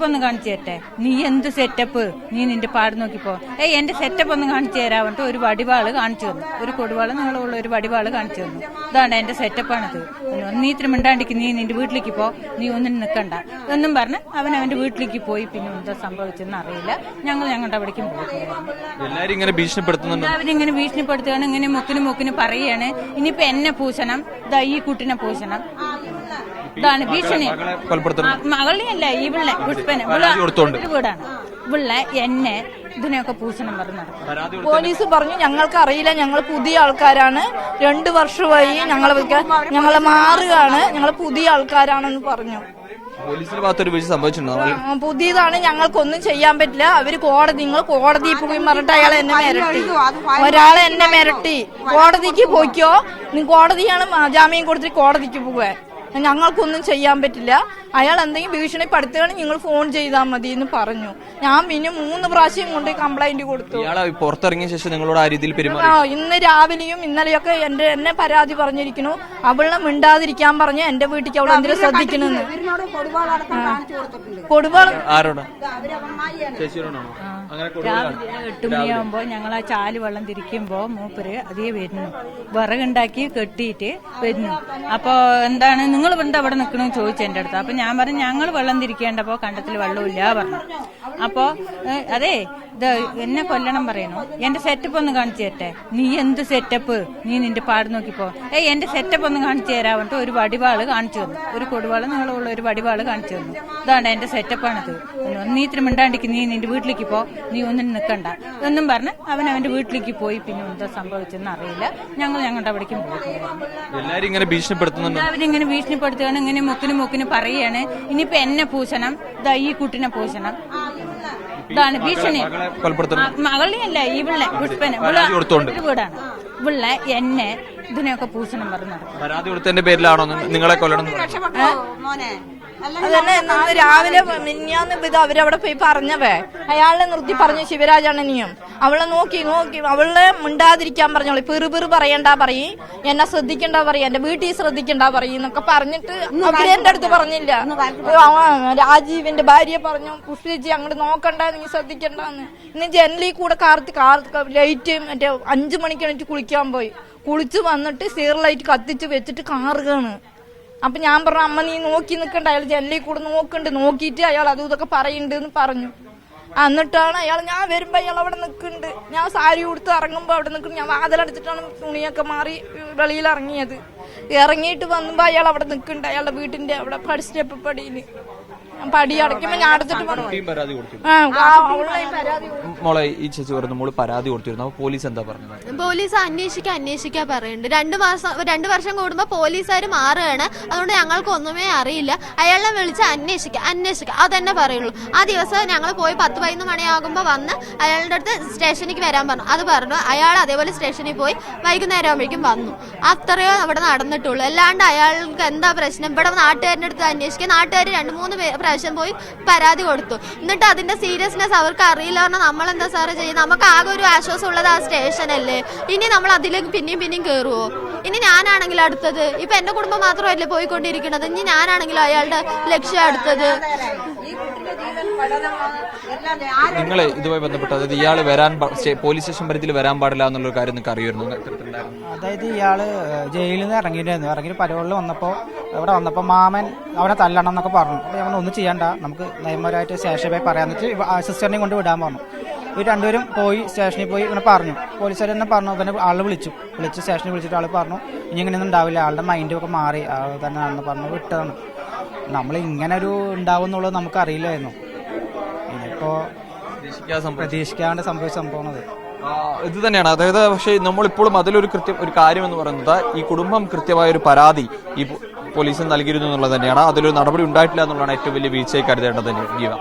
Setup ഒന്ന് കാണിച്ചു തരട്ടെ? നീ എന്ത് സെറ്റപ്പ് നീ നിന്റെ പാട് നോക്കിപ്പോ. ഏയ് എന്റെ സെറ്റപ്പ് ഒന്ന് കാണിച്ചു തരാൻ ഒരു വടിവാൾ കാണിച്ചു തന്നു. ഒരു കൊടുവാൾ നിങ്ങളുള്ള ഒരു വടിവാൾ കാണിച്ചു തന്നു. ഇതാണ് എന്റെ സെറ്റപ്പാണിത് നീ ഇത്ര മിണ്ടാണ്ടിക്ക് നീ നിന്റെ വീട്ടിലേക്ക് പോ. നീ ഒന്നും നിൽക്കണ്ട എന്നും പറഞ്ഞ് അവൻ അവന്റെ വീട്ടിലേക്ക് പോയി. പിന്നെ എന്താ സംഭവിച്ചെന്ന് അറിയില്ല. ഞങ്ങൾ ഞങ്ങളുടെ അവിടേക്കും പോയി. എല്ലാവരും ഇങ്ങനെ ഭീഷണിപ്പെടുത്തുന്നുണ്ട്? അവരിങ്ങനെ ഭീഷണിപ്പെടുത്തുകയാണ്. ഇങ്ങനെ മുക്കിന് മുക്കിന് പറയുകയാണ്. ഇനിയിപ്പൊ എന്നെ പൂശണം. ഇതാ ഈ കുട്ടിനെ പൂശണം. ഇതാണ് ഭീഷണി. മകളിയല്ല ഈ പിള്ളെ പുഷ്പന് വീടാണ്. പിള്ളെ എന്നെ ഇതിനെയൊക്കെ പൂഷണം പറഞ്ഞു നടക്കും. പോലീസ് പറഞ്ഞു ഞങ്ങൾക്ക് അറിയില്ല ഞങ്ങൾ പുതിയ ആൾക്കാരാണ്. രണ്ടു വർഷമായി ഞങ്ങൾ ഞങ്ങൾ മാറുകയാണ്. ഞങ്ങൾ പുതിയ ആൾക്കാരാണെന്ന് പറഞ്ഞു. പോലീസിന്റെ ഭാഗത്തൊരു വീഴ്ച സംഭവിച്ചിട്ടുണ്ടോ? ആ, പുതിയതാണ് ഞങ്ങൾക്കൊന്നും ചെയ്യാൻ പറ്റില്ല. അവർ കോടതി നിങ്ങൾ കോടതിയിൽ പോയി പറഞ്ഞിട്ട് അയാൾ എന്നെ മിരട്ടി. ഒരാളെ എന്നെ മിരട്ടി. കോടതിക്ക് പോയിക്കോ. നീ കോടതിയാണ് ജാമ്യം കൊടുത്തിട്ട് കോടതിക്ക് പോവുക. ഞങ്ങൾക്കൊന്നും ചെയ്യാൻ പറ്റില്ല. അയാൾ എന്തെങ്കിലും ഭീഷണി ഭീഷണിപ്പെടുത്തുകയാണെങ്കിൽ നിങ്ങൾ ഫോൺ ചെയ്താൽ മതി എന്ന് പറഞ്ഞു. ഞാൻ പിന്നെ മൂന്ന് പ്രാവശ്യം കൊണ്ട് കംപ്ലൈന്റ് കൊടുത്തു. ഇയാളെ പുറത്തിറങ്ങിയ ശേഷം നിങ്ങളോട് ആ രീതിയിൽ പെരുമാറി? ആ ഇന്ന് രാവിലെയും ഇന്നലെയൊക്കെ എന്റെ എന്നെ പരാതി പറഞ്ഞിരിക്കുന്നു. അവളെ മിണ്ടാതിരിക്കാൻ പറഞ്ഞ് എന്റെ വീട്ടിലേക്ക് അവൾ എന്തിനും ശ്രദ്ധിക്കണെന്ന് കൊടുവാൾ ആരോടാ? ചേച്ചിയോടാണോ. രാവിലെ എട്ട് ഞങ്ങൾ ആ ചാൽ വെള്ളം തിരിക്കുമ്പോ മൂപ്പര് അതേ വരുന്നു. വിറകുണ്ടാക്കി കെട്ടിയിട്ട് വരുന്നു. അപ്പൊ എന്താണ് നിങ്ങൾ എന്താ അവിടെ നിൽക്കണമെന്ന് ചോദിച്ചു എന്റെ അടുത്ത്. അപ്പൊ ഞാൻ പറഞ്ഞു ഞങ്ങൾ വെള്ളം തിരിക്കേണ്ടപ്പോ കണ്ടത്തിൽ വെള്ളമില്ല പറഞ്ഞു. അപ്പോ അതെ ഇത് എന്നെ കൊല്ലണം പറയുന്നു എന്റെ സെറ്റപ്പ് ഒന്ന് കാണിച്ചു തരട്ടെ? നീ എന്ത് സെറ്റപ്പ് നീ നിന്റെ പാട് നോക്കിപ്പോ. ഏയ് എന്റെ സെറ്റപ്പ് ഒന്ന് കാണിച്ചു തരാൻ ഒരു വടിവാൾ കാണിച്ചു തന്നു. ഒരു കൊടുവാൾ നിങ്ങളുള്ള ഒരു വടിവാൾ കാണിച്ചു തന്നു. ഇതാണ് എന്റെ സെറ്റപ്പാണത് നീ ഇത്ര മിണ്ടാണ്ടിക്ക് നീ നിന്റെ വീട്ടിലേക്ക് പോ. നീ ഒന്നും നിൽക്കണ്ട എന്നും പറഞ്ഞ് അവൻ അവന്റെ വീട്ടിലേക്ക് പോയി പിന്നെ എന്താ സംഭവിച്ചെന്ന് അറിയില്ല. ഞങ്ങൾ ഞങ്ങളുടെ അവിടേക്കും പോയി എല്ലാരും ഇങ്ങനെ ഭീഷണിപ്പെടുത്തുന്നുണ്ട്? അവരിങ്ങനെ ഭീഷണിപ്പെടുത്തുകയാണ് ഇങ്ങനെ മുക്കിന് മുക്കിന് പറയുകയാണ്. ഇനിയിപ്പോ എന്നെ പൂശണം. ദാ ഈ കുട്ടിനെ പൂശണം. ഇതാണ് ഭീഷണി. മകളിയല്ല ഈ പിള്ളെ പുഷ്പന്. വീടാണ്. പിള്ളെ എന്നെ ഇതിനെയൊക്കെ പൂശണം പറഞ്ഞു പരാതി കൊടുത്തതിന്റെ പേരിലാണോ? നിങ്ങളെ കൊല്ലണം? അതന്നെ ഇന്ന് രാവിലെ മിന്നാന്ന് ഇത് അവരവിടെ പോയി പറഞ്ഞവേ. അയാളെ നിർത്തി പറഞ്ഞു ശിവരാജണനിയും അവളെ നോക്കി നോക്കി അവളെ മിണ്ടാതിരിക്കാൻ പറഞ്ഞോളൂ. പെറുപെറു പിറു പറയണ്ട പറയും. എന്നെ ശ്രദ്ധിക്കണ്ട പറയും. എന്റെ വീട്ടിൽ ശ്രദ്ധിക്കണ്ട പറയും എന്നൊക്കെ പറഞ്ഞിട്ട് അവരെന്റെ അടുത്ത് പറഞ്ഞില്ല. രാജീവിന്റെ ഭാര്യ പറഞ്ഞു പുഷ്പജി അങ്ങോട്ട് നോക്കണ്ട നീ ശ്രദ്ധിക്കണ്ടെന്ന്. ഇന്ന് ജനലിൽ കൂടെ കാർത്ത് കാർ ലൈറ്റ് മറ്റേ അഞ്ചു മണിക്ക് എണീറ്റ് കുളിക്കാൻ പോയി. കുളിച്ച് വന്നിട്ട് സീറലൈറ്റ് കത്തിച്ച് വെച്ചിട്ട് കാറുകയാണ് അപ്പൊ ഞാൻ പറഞ്ഞു അമ്മ നീ നോക്കി നിൽക്കണ്ട അയാൾ ജനലിൽ കൂടെ നോക്കണ്ട് നോക്കിയിട്ട് അയാൾ അതും ഇതൊക്കെ പറയുന്നുണ്ട് എന്ന് പറഞ്ഞു. എന്നിട്ടാണ് അയാൾ ഞാൻ വരുമ്പോ അയാൾ അവിടെ നിൽക്കുന്നുണ്ട്. ഞാൻ സാരി കൊടുത്ത് ഇറങ്ങുമ്പോ അവിടെ നിൽക്കുന്നു. ഞാൻ വാതിലടച്ചിട്ടാണ് തുണിയൊക്കെ മാറി വെളിയിൽ ഇറങ്ങിയത്. ഇറങ്ങിയിട്ട് വന്നുമ്പോ അയാൾ അവിടെ നിൽക്കുന്നുണ്ട്. അയാളുടെ വീട്ടിന്റെ അവിടെ പടി സ്റ്റെപ്പ് പടിയിൽ. പടി അടയ്ക്കുമ്പോ ഞാൻ പരാതി ആ പരാതി മോളെ ഈ ചേച്ചി പറഞ്ഞു മോൾ പരാതി കൊടുത്തിരുന്നു. അപ്പൊ പോലീസ് എന്താ പറഞ്ഞത്? പോലീസ് അന്വേഷിക്കാൻ അന്വേഷിക്കാൻ പറയുന്നുണ്ട് രണ്ടു മാസം രണ്ടു വർഷം കൂടുമ്പോ പോലീസുകാർ മാറുകയാണ്. അതുകൊണ്ട് ഞങ്ങൾക്ക് ഒന്നുമേ അറിയില്ല. അയാളെ വിളിച്ച് അന്വേഷിക്കാം അന്വേഷിക്കാം. അതന്നെ പറയുള്ളൂ. ആ ദിവസം ഞങ്ങൾ പോയി പത്ത് പതിനൊന്ന് മണിയാകുമ്പോൾ വന്ന് അയാളുടെ അടുത്ത് സ്റ്റേഷനിലേക്ക് വരാൻ പറഞ്ഞു. അത് പറഞ്ഞു അയാൾ അതേപോലെ സ്റ്റേഷനിൽ പോയി വൈകുന്നേരം ആകുമ്പോഴേക്കും വന്നു. അത്രയോ അവിടെ നടന്നിട്ടുള്ളൂ. അല്ലാണ്ട് അയാൾക്ക് എന്താ പ്രശ്നം? ഇവിടെ നാട്ടുകാരുടെ അടുത്ത് അന്വേഷിക്കുക നാട്ടുകാർ രണ്ട് മൂന്ന് പേ- പ്രാവശ്യം പോയി പരാതി കൊടുത്തു. എന്നിട്ട് അതിന്റെ സീരിയസ്നെസ് അവർക്ക് അറിയില്ല. പറഞ്ഞാൽ നമ്മൾ എന്താ സാറേ ചെയ്യുന്നത് നമുക്ക് ആകെ ഒരു ആശ്വാസം ഉള്ളത് ആ സ്റ്റേഷനല്ലേ ഇനി നമ്മൾ അതിലേക്ക് പിന്നെയും പിന്നെയും കയറുവോ ഇനി ഞാനാണെങ്കിൽ അടുത്തത്. ഇപ്പൊ എന്റെ കുടുംബം മാത്രമല്ലേ പോയിക്കൊണ്ടിരിക്കുന്നത്? ഇനി ഞാനാണെങ്കിലും അയാളുടെ ലക്ഷ്യം അടുത്തത്. നിങ്ങളെ ഇതുമായി ബന്ധപ്പെട്ട് അതായത് ഇയാൾ വരാൻ പോലീസ് സ്റ്റേഷൻ പരിധിയിൽ വരാൻ പാടില്ല എന്നുള്ള കാര്യം നിങ്ങൾക്ക് അറിയുമായിരുന്നു? അതായത് ഇയാൾ ജയിലിൽ നിന്ന് ഇറങ്ങിയിട്ടായിരുന്നു ഇറങ്ങി പരോളിൽ വന്നപ്പോൾ ഇവിടെ വന്നപ്പോൾ മാമൻ അവനെ തല്ലണം എന്നൊക്കെ പറഞ്ഞു. അപ്പോൾ ഞങ്ങൾ ഒന്നും ചെയ്യണ്ട. നമുക്ക് നിയമപരമായിട്ട് സ്റ്റേഷനിൽ പോയി പറയാന്ന് വെച്ച് സിസ്റ്ററിനെ കൊണ്ട് വിടാൻ പറഞ്ഞു. ഇവർ രണ്ടുപേരും പോയി സ്റ്റേഷനിൽ പോയി ഇങ്ങനെ പറഞ്ഞു. പോലീസുകാർ തന്നെ പറഞ്ഞു. തന്നെ ആളെ വിളിച്ചു. വിളിച്ച് സ്റ്റേഷനിൽ വിളിച്ചിട്ട് ആൾ പറഞ്ഞു ഇനി ഇങ്ങനെയൊന്നും ഉണ്ടാവില്ല. ആളുടെ മൈൻഡും ഒക്കെ മാറി. ആൾ തന്നെ പറഞ്ഞു. വിട്ടതാണ്. നമ്മൾ ഇങ്ങനെ ഒരു ഉണ്ടാവും എന്നുള്ളത് നമുക്ക് അറിയില്ലായിരുന്നു ഇനിയിപ്പോ. പ്രതീക്ഷിക്കാണ്ട് സംഭവിച്ച സംഭവമാണത് ഇത് തന്നെയാണ്. അതായത് പക്ഷേ നമ്മളിപ്പോഴും അതിലൊരു കൃത്യം ഒരു കാര്യം എന്ന് പറയുന്നത് ഈ കുടുംബം കൃത്യമായ ഒരു പരാതി ഈ പോലീസിന് നൽകിയിരുന്നു എന്നുള്ളത് തന്നെയാണ്. അതിലൊരു നടപടി ഉണ്ടായിട്ടില്ല എന്നുള്ളതാണ് ഏറ്റവും വലിയ വീഴ്ചയായി കരുതേണ്ടത് ജീവ.